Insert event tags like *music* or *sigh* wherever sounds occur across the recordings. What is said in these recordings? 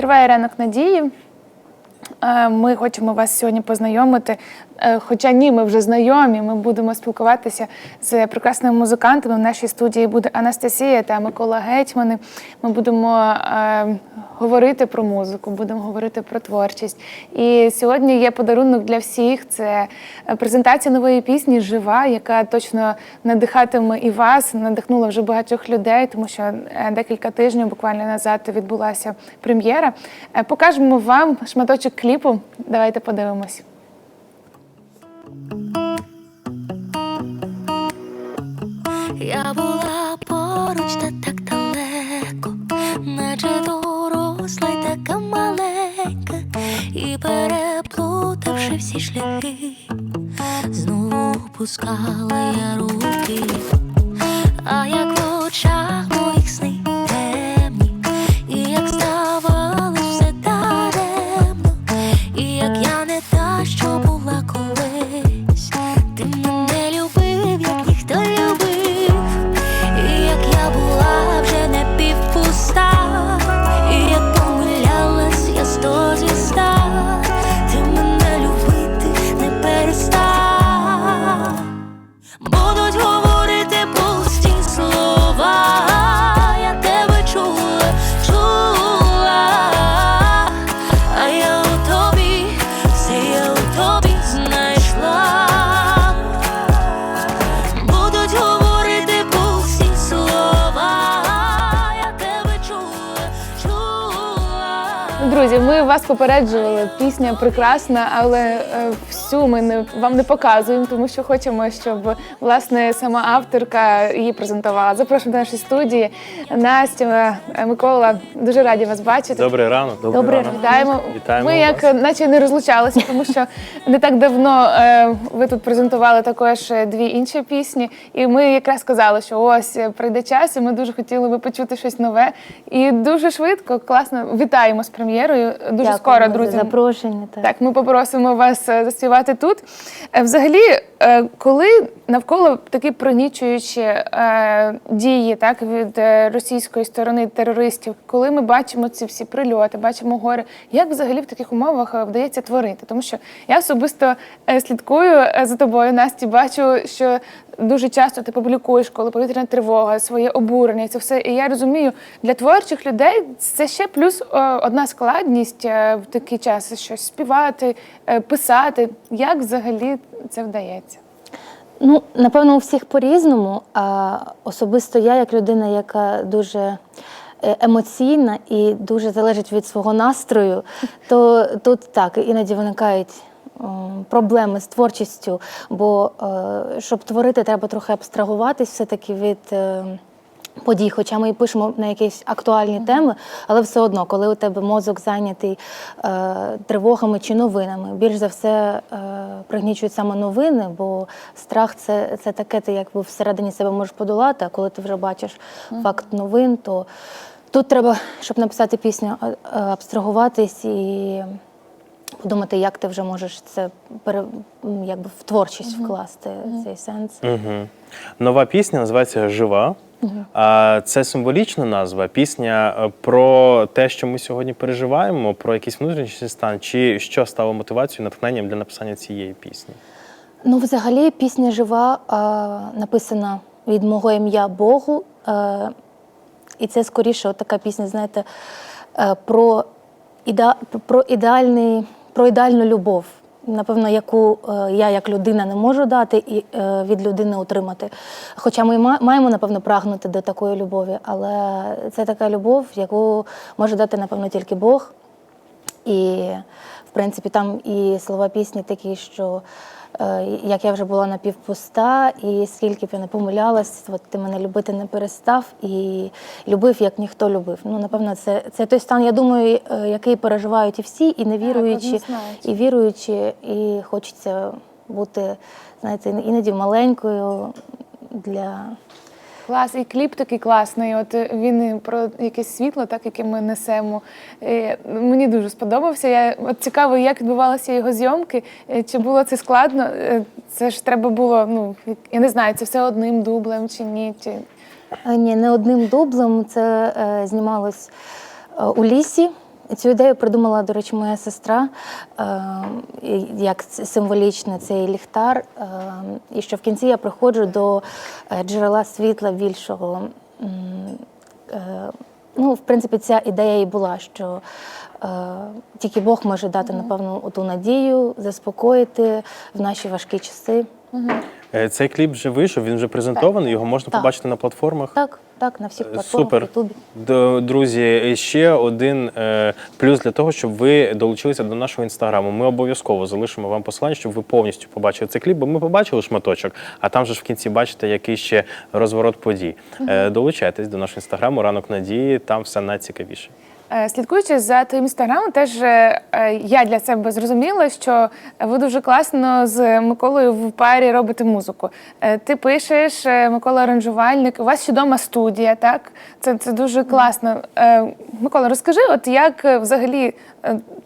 Триває ранок надії. Е, Ми хочемо вас сьогодні познайомити. Е, Хоча ні, ми вже знайомі. Ми будемо спілкуватися з прекрасними музикантами. В нашій студії буде Анастасія та Микола Гетьмани. Ми будемо е, говорити про музику, будемо говорити про творчість. І сьогодні є подарунок для всіх. Це презентація нової пісні Жива, яка точно надихатиме і вас, надихнула вже багатьох людей, тому що декілька тижнів буквально назад відбулася прем'єра. Покажемо вам шматочок кліпу. Давайте подивимось. Я була поруч та так далеко, наче доросла й така маленька, і переплутавши всі шляхи, знову пускала я руки, а як вас попереджували. Пісня прекрасна, але е, всю ми не вам не показуємо, тому що хочемо, щоб власне сама авторка її презентувала. Запрошуємо до нашої студії. Настя, е, Микола, дуже раді вас бачити. Добрий ранок. Добре, вітаємо. Вітаємо Ми як вас. е, наче не розлучалися, тому що не так давно е, ви тут презентували також дві інші пісні. І ми якраз сказали, що ось е, прийде час, і ми дуже хотіли би почути щось нове. І дуже швидко, класно. Вітаємо з прем'єрою. Дуже Дякуємо скоро, за друзі. запрошення. Так. Так, ми попросимо вас е, заспівати тут. Е, Взагалі, коли навколо такі пронічуючі е, дії так, від е, російської сторони терористів, коли ми бачимо ці всі прильоти, бачимо гори, як взагалі в таких умовах е, вдається творити? Тому що я особисто е, слідкую е, за тобою, Насті, бачу, що дуже часто ти публікуєш, коли повітряна тривога, своє обурення, це все. І я розумію, для творчих людей це ще плюс е, одна складність е, в такий час щось співати, е, писати. Як взагалі це вдається? Ну, напевно, у всіх по-різному. А особисто я, як людина, яка дуже е, емоційна і дуже залежить від свого настрою, то тут так іноді виникають проблеми з творчістю, бо е, щоб творити, треба трохи абстрагуватись все-таки від. Е, Подій, хоча ми і пишемо на якісь актуальні теми, але все одно, коли у тебе мозок зайнятий е, тривогами чи новинами, більш за все е, пригнічують саме новини, бо страх це, це таке, ти якби всередині себе можеш подолати, а коли ти вже бачиш факт новин, то тут треба, щоб написати пісню, а- а, абстрагуватись і подумати, як ти вже можеш це пере, якби в творчість вкласти цей сенс. Угу. Нова пісня називається Жива. А це символічна назва. Пісня е, про те, що ми сьогодні переживаємо, про якийсь внутрішній стан, чи що стало мотивацією, натхненням для написання цієї пісні? Ну, взагалі, пісня жива написана від мого ім'я Богу. А, і це скоріше от така пісня, знаєте, е, про, іде, про, ідеальний, про ідеальну любов. Напевно, яку е, я як людина не можу дати і е, від людини отримати. Хоча ми маємо, напевно, прагнути до такої любові, але це така любов, яку може дати, напевно, тільки Бог. І, в принципі, там і слова пісні такі, що як я вже була напівпуста, і скільки б я не помилялась, от ти мене любити не перестав і любив, як ніхто любив. Ну, напевно, це, це той стан, я думаю, е, який переживають і всі, і не віруючи, і віруючи, і хочеться бути, знаєте, іноді маленькою для. Клас, і кліп такий класний. От е, він про якесь світло, так яке ми несемо. Е, Мені дуже сподобався. Я от цікаво, як відбувалися його зйомки. Е, Чи було це складно? Е, Це ж треба було. Ну я не знаю, це все одним дублем чи ні. Чи Е, Ні, не одним дублем. Це е, знімалось е, у лісі. Цю ідею придумала, до речі, моя сестра, е, як символічно цей ліхтар. Е, і що в кінці я приходжу до е, джерела світла більшого. Е, Ну, в принципі, ця ідея і була, що е, тільки Бог може дати, напевно, ту надію, заспокоїти в наші важкі часи. Цей кліп вже вийшов, він вже презентований, його можна Так. побачити на платформах. Так, так, на всіх платформах, Супер. Ютубі. Друзі, ще один е, плюс для того, щоб ви долучилися до нашого інстаграму. Ми обов'язково залишимо вам посилання, щоб ви повністю побачили цей кліп, бо ми побачили шматочок, а там же ж в кінці бачите, який ще розворот подій. Е, Долучайтесь до нашого інстаграму, ранок надії, там все найцікавіше. Е, Слідкуючи за твоїм інстаграмом, теж е, е, я для себе зрозуміла, що ви дуже класно з Миколою в парі робите музику. Ти пишеш, Микола аранжувальник, у вас чудома студія, так? Це, це дуже класно. Микола, розкажи, от як взагалі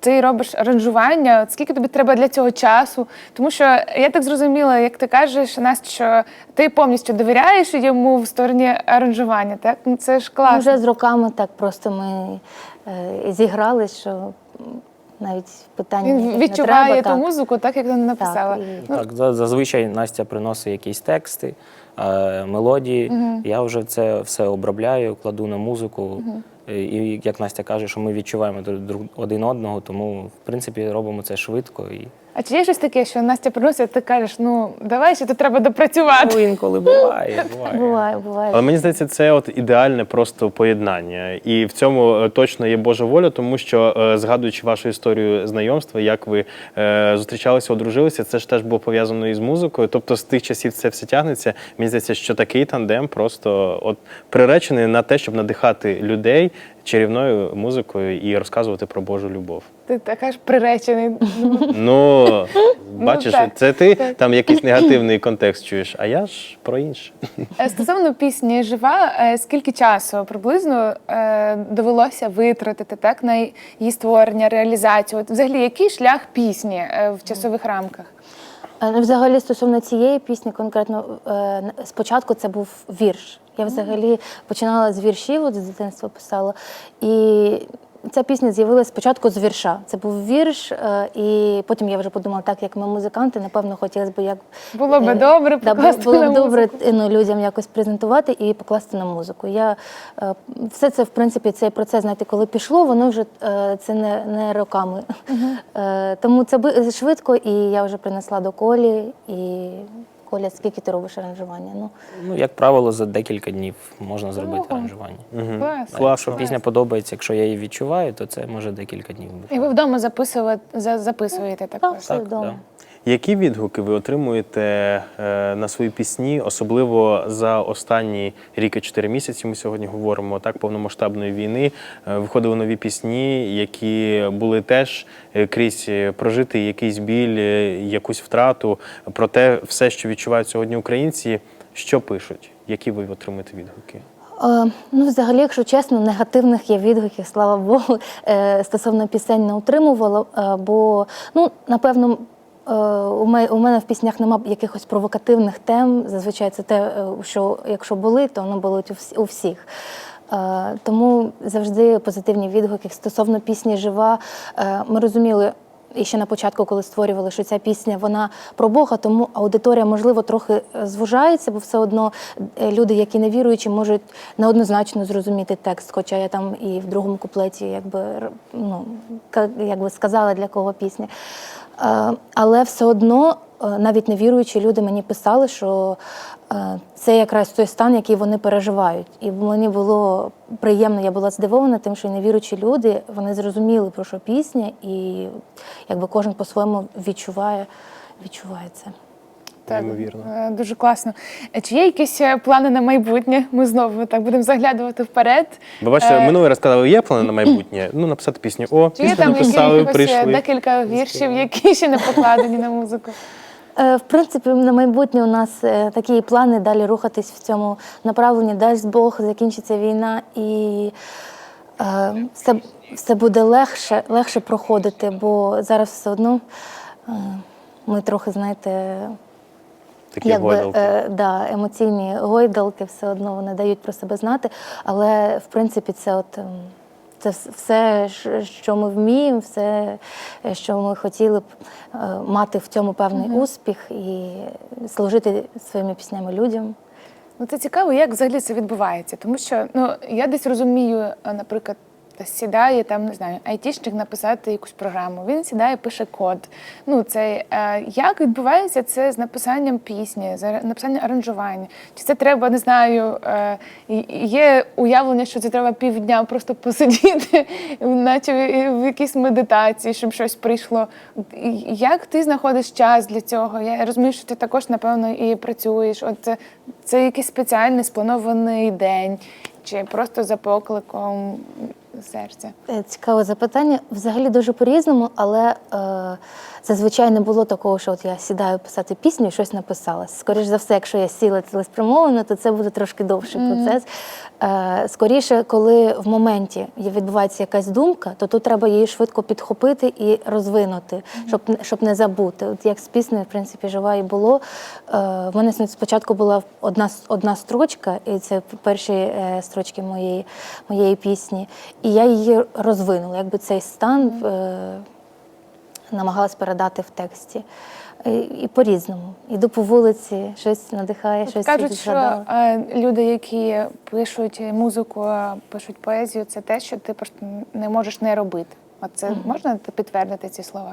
ти робиш аранжування? От скільки тобі треба для цього часу? Тому що я так зрозуміла, як ти кажеш, Настя, що ти повністю довіряєш йому в стороні аранжування, так? Ну, Це ж класно. Вже з роками так просто ми е, зіграли, що навіть питання Він не відчуває треба, ту так. музику, так як ти написала. Так, і- Ну, Так, за- зазвичай Настя приносить якісь тексти, е, мелодії. Я вже це все обробляю, кладу на музику. І, І як Настя каже, що ми відчуваємо один одного, тому в принципі робимо це швидко. І А чи є щось таке, що Настя приносить, ти кажеш, ну давай ще тут треба допрацювати. ну, інколи буває. буває. Буває, буває. Але мені здається, це от ідеальне просто поєднання. І в цьому е, точно є Божа воля, тому що е, згадуючи вашу історію знайомства, як ви е, зустрічалися, одружилися, це ж теж було пов'язано із музикою. Тобто з тих часів це все тягнеться. Мені здається, що такий тандем просто от приречений на те, щоб надихати людей чарівною музикою і розказувати про Божу любов. Ти така ж приречений. Ну, бачиш, так, це ти так. там якийсь негативний контекст чуєш, а я ж про інше. Е, Стосовно пісні жива, е, скільки часу приблизно е, довелося витратити так на її створення, реалізацію? От взагалі, який шлях пісні в часових рамках? Е, ну, Взагалі, стосовно цієї пісні, конкретно е, спочатку це був вірш. Я взагалі починала з віршів, от з дитинства писала. І ця пісня з'явилася спочатку з вірша. Це був вірш, е, і потім я вже подумала, так як ми музиканти, напевно, хотілося б як Було би е, добре да, покласти було на б добре музику. ну, людям якось презентувати і покласти на музику. Я е, все це, в принципі, цей процес, знаєте, коли пішло, воно вже е, це не, не роками. Е, Тому це би- швидко, і я вже принесла до Колі. І Коля, скільки ти робиш аранжування? Ну, Ну, як правило, за декілька днів можна зробити Ого. аранжування. Клас. А Якщо пісня подобається, якщо я її відчуваю, то це може декілька днів бути. І ви вдома записувати, за- записуєте так, також? все так, вдома. да. Які відгуки ви отримуєте е, на свої пісні, особливо за останні рік і чотири місяці? Ми сьогодні говоримо так повномасштабної війни. Е, виходили нові пісні, які були теж е, крізь прожити якийсь біль, якусь втрату. Проте все, що відчувають сьогодні українці, що пишуть? Які ви отримуєте відгуки? Ну, взагалі, якщо чесно, негативних є відгуків, слава Богу, стосовно пісень не утримувала, е, бо, ну, напевно, у мене, в піснях нема якихось провокативних тем. Зазвичай це те, е, що якщо болить, то воно болить у всіх. Е, Тому завжди позитивні відгуки. Стосовно пісні Жива, е, ми розуміли. І ще на початку, коли створювали, що ця пісня вона про Бога, тому аудиторія, можливо, трохи е, звужається, бо все одно е, люди, які не віруючі, можуть неоднозначно зрозуміти текст. Хоча я там і в другому куплеті якби, ну, якби сказала, для кого пісня. Е, Але все одно, е, навіть невіруючі люди мені писали, що е, це якраз той стан, який вони переживають. І мені було приємно, я була здивована тим, що невіруючі люди вони зрозуміли, про що пісня, і якби кожен по-своєму відчуває, відчуває це. Так, Неймовірно. е, дуже класно. Чи є якісь е, плани на майбутнє? Ми знову так будемо заглядувати вперед. Бо бачите, Е, минулий раз казали, є плани на *clears throat* майбутнє. Ну, написати пісню. О, Чи є там написали, прийшли. декілька віршів, які ще не покладені на музику? В принципі, на майбутнє у нас такі плани далі рухатись в цьому направленні. Дасть Бог, закінчиться війна і е, все, все буде легше, легше проходити, бо зараз все одно е, ми трохи, знаєте, Такі якби, гойдалки. е, да, емоційні гойдалки все одно вони дають про себе знати. Але в принципі це от ем, це все, що ми вміємо, все, е, що ми хотіли б е, мати в цьому певний успіх і служити своїми піснями людям. Ну, це цікаво, як взагалі це відбувається. Тому що ну, я десь розумію, наприклад, хтось сідає там, не знаю, айтішник написати якусь програму. Він сідає, пише код. Ну, це е, як відбувається це з написанням пісні, з написанням аранжування? Чи це треба, не знаю, е, є уявлення, що це треба півдня просто посидіти, *laughs* наче в якійсь медитації, щоб щось прийшло. Як ти знаходиш час для цього? Я розумію, що ти також, напевно, і працюєш. От це, це якийсь спеціальний спланований день, чи просто за покликом серця? Е, Цікаве запитання. Взагалі дуже по-різному, але е, зазвичай не було такого, що от я сідаю писати пісню і щось написала. Скоріше за все, якщо я сіла цілеспрямовано, то це буде трошки довший процес. Е, скоріше, коли в моменті відбувається якась думка, то тут треба її швидко підхопити і розвинути, щоб, не- щоб не забути. От як з піснею, в принципі, жива і було. Е, в мене спочатку була одна, одна строчка, і це перші е, строчки моєї, моєї пісні. І я її розвинула, якби цей стан е, намагалась передати в тексті. І, і по-різному. Іду по вулиці, щось надихає, щось Кажуть, що е, люди, які пишуть музику, пишуть поезію, це те, що ти просто не можеш не робити. От це можна підтвердити ці слова?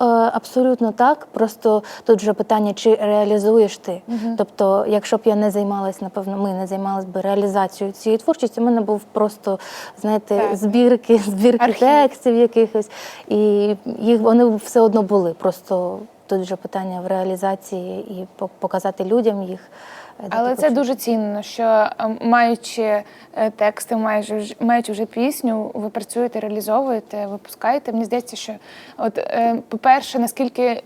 Е, Абсолютно так. Просто тут вже питання, чи реалізуєш ти. Тобто, якщо б я не займалась, напевно, ми не займалися б реалізацією цієї творчості, у мене був просто, знаєте, Так. збірки, *laughs* збірки Архів. текстів якихось. І їх вони все одно були. Просто тут вже питання в реалізації і показати людям їх. Е, Але це дуже цінно, що е, маючи е, тексти, майже вже- маючи вже пісню, ви працюєте, реалізовуєте, випускаєте. Мені здається, що от, по-перше, наскільки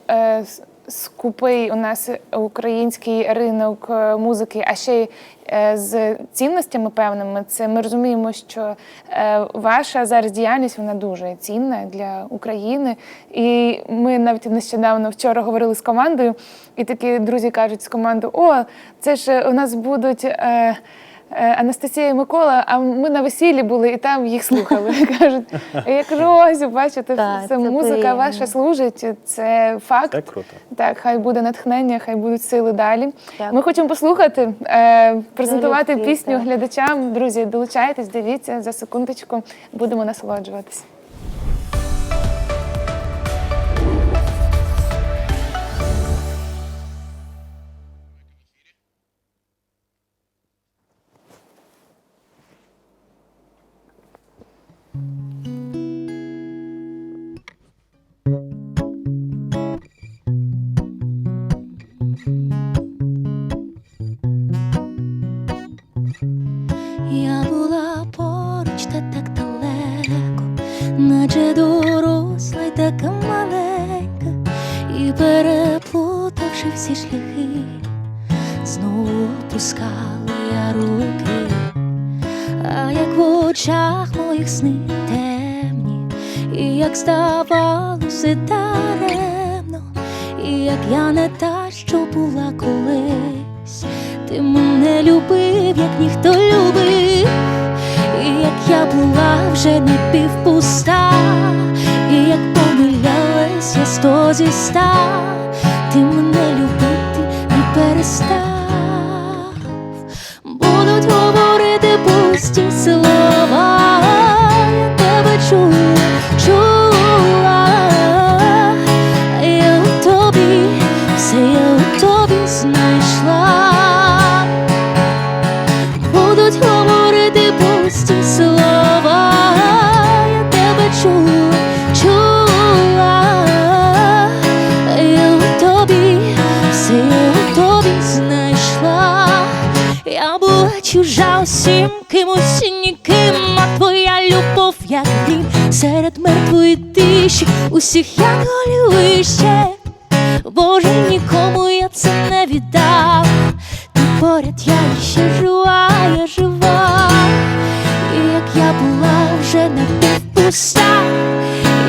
скупий у нас український ринок е, музики, а ще й е, з цінностями певними, це ми розуміємо, що е, ваша зараз діяльність вона дуже цінна для України. І ми навіть нещодавно вчора говорили з командою, і такі друзі кажуть з командою: О, це ж у нас будуть. Е, Анастасія і Микола, а ми на весіллі були і там їх слухали. *laughs* Кажуть, я кажу, ось бачите, Так, це це музика приємно. ваша служить. Це факт. Це круто. Так, хай буде натхнення, хай будуть сили далі. Дякую. Ми хочемо послухати, е, презентувати пісню глядачам. Друзі, долучайтесь, дивіться за секундочку, будемо насолоджуватися. Переплутавши всі шляхи, знову пускала я руки, а як в очах моїх сни темні, і як здавалося даремно, і як я не та, що була колись. Ти мене любив, як ніхто любив, і як я була вже напівпуста, і як помилялась я сто зі ста, ти мене любити не перестав, знайшла. Я була чужа усім кимось ніким, а твоя любов, як дим серед мертвої тиші, усіх янголів вище. Боже, нікому я це не віддав. Ти поряд я ще жива, я жива, і як я була вже напівпуста,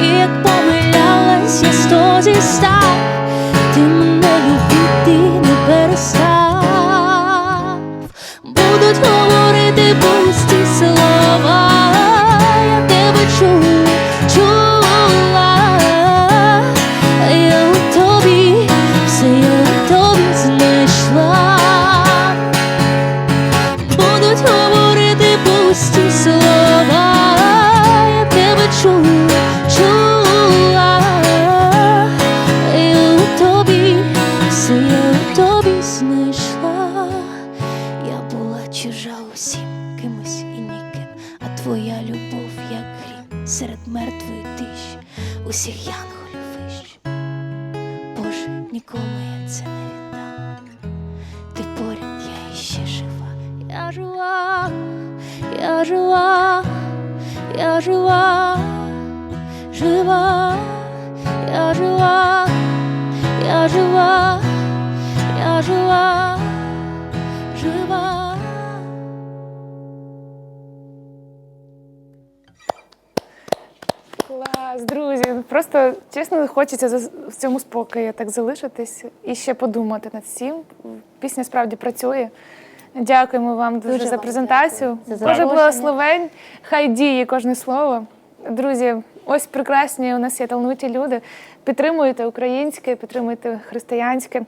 і як помилялась я сто зі ста, ти мене любити не перестав. вважав усім кимось і ніким, а твоя любов, як грім, серед мертвої тиші усіх янголів вищ. Боже, нікому я це не віддам. Ти поряд, я іще жива, я жива, я жива, я жива, жива, я жива, я жива, я жива, жива. Клас, друзі. Просто чесно хочеться в цьому спокою так залишитись і ще подумати над всім. Пісня справді працює. Дякуємо вам дуже, Дуже за презентацію. Дуже Боже благословень, хай діє кожне слово. Друзі, ось прекрасні у нас є талановиті люди. Підтримуйте українське, підтримуйте християнське.